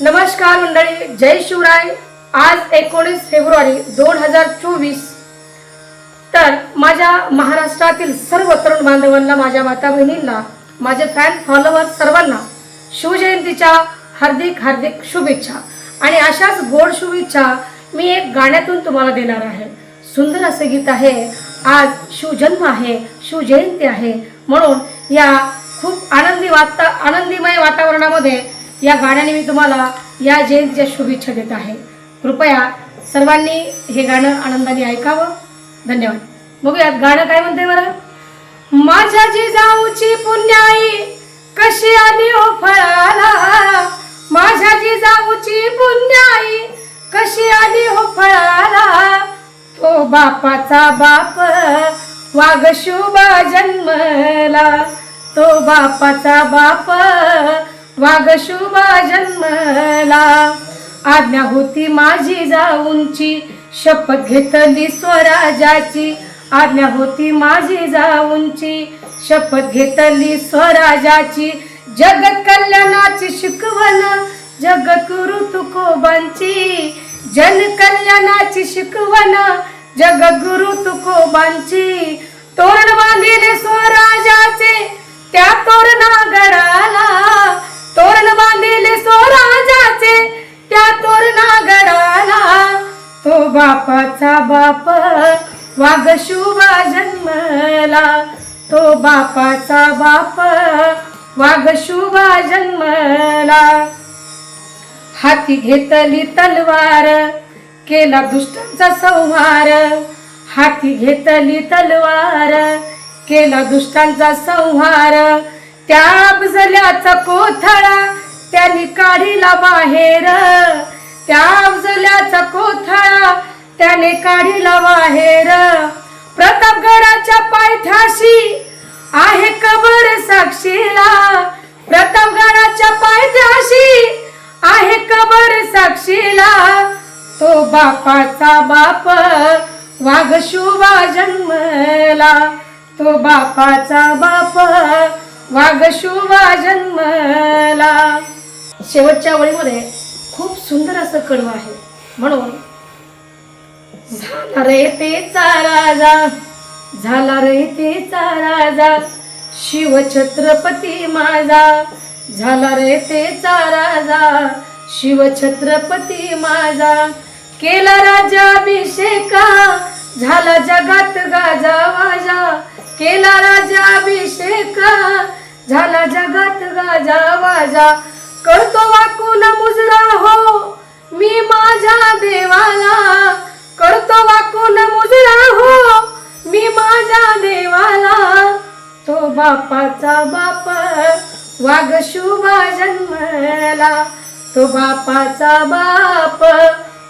नमस्कार मंडळी जय शिवराय. आज एकोणीस फेब्रुवारी दोन हजार चोवीस. तर माझ्या महाराष्ट्रातील सर्व तरुण बांधवांना माझ्या माता बहिणींना माझे फॅन फॉलोअर सर्वांना शिवजयंतीच्या हार्दिक हार्दिक शुभेच्छा. आणि अशाच गोड शुभेच्छा मी एक गाण्यातून तुम्हाला देणार आहे. सुंदर असं गीत आहे. आज शिवजन्म आहे शिवजयंती आहे. म्हणून या खूप आनंदी वाता आनंदीमय वातावरणामध्ये या गाण्याने मी तुम्हाला या जयंतीच्या शुभेच्छा देत आहे. कृपया सर्वांनी हे गाणं आनंदाने ऐकावं. धन्यवाद. बघूयात गाणं काय म्हणते बरं? माझ्या जिजाऊची पुण्याई कशी आली ओ हो फळाला? माझ्या जिजाऊची पुण्याई कशी आली हो फळाला? तो बापाचा बाप वाघ शुभा जन्मला. तो बापाचा बाप वाघ शुभा जन्मला. आज्ञा होती माझी जाऊनची शपथ घेतली स्वराजाची आज्ञा होती माझी जाऊनची शपथ घेतली स्वराजाची जगत कल्याणाची शिकवण जगद्गुरु तुकोबांची जन कल्याणाची शिकवण जगद्गुरु तुकोबांची बापाचा बाप वाघ शुभा जन्मला. तो बापाचा बाप वाघ शुभा जन्मला. हाती घेतली तलवार केला दुष्टांचा संहार. हाती घेतली तलवार केला दुष्टांचा संहार. त्या अफजल्याचा कोथळा त्यांनी काढिला बाहेर. त्या अफजल्याचा कोथळा त्याने काढिला बाहेर प्रतापगडाच्या पायथ्याशी आहे कबर साक्षीला. प्रतापगडाच्या पायथ्याशी आहे कबर साक्षीला. तो बापाचा बाप वाघ शुभा जन्मला. तो बापाचा बाप वाघ शुभा जन्मला. शेवटच्या वळीमध्ये खूप सुंदर असं कडवं आहे. म्हणून झाला रे तेचा राजा झाला रे तेचा राजा शिव छत्रपती माझा झाला रे तेचा राजा शिव छत्रपती माझा. केला राजाभिषेका झाला जगात गाजा वाजा. केला राजाभिषेका झाला जगात गाजा वाजा. करतो वाकून मुजरा हो मी माझ्या देवाला. करतो वाकून मुजरा हो? मी माझ्या देवाला. तो बापाचा बाप वाघ शुभा जन्मला. तो बापाचा बाप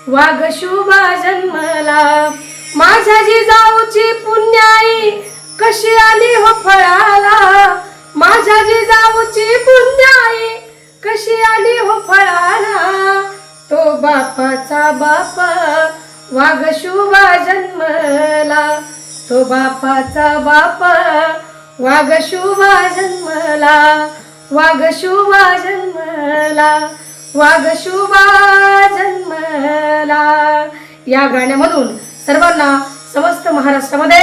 वाघ शुभा जन्मला. माझ्या जिजाऊची पुण्याई कशी आली हो फळाला? माझ्या जिजाऊची पुण्याई कशी आली हो फळाला? तो बापाचा बाप वाघ शुभा जन्मला तो बापाचा बापा. वाघ शुभा जन्मला वाघ शुभा जन्मला वाघ शुभा जन्मला. या गाण्यामधून सर्वांना समस्त महाराष्ट्रामध्ये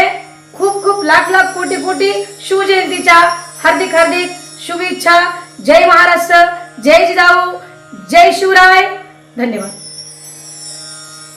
खूप खूप लाख लाख कोटी कोटी शिवजयंतीच्या हार्दिक हार्दिक शुभेच्छा. जय महाराष्ट्र जय जिजाऊ जय शिवराय. धन्यवाद.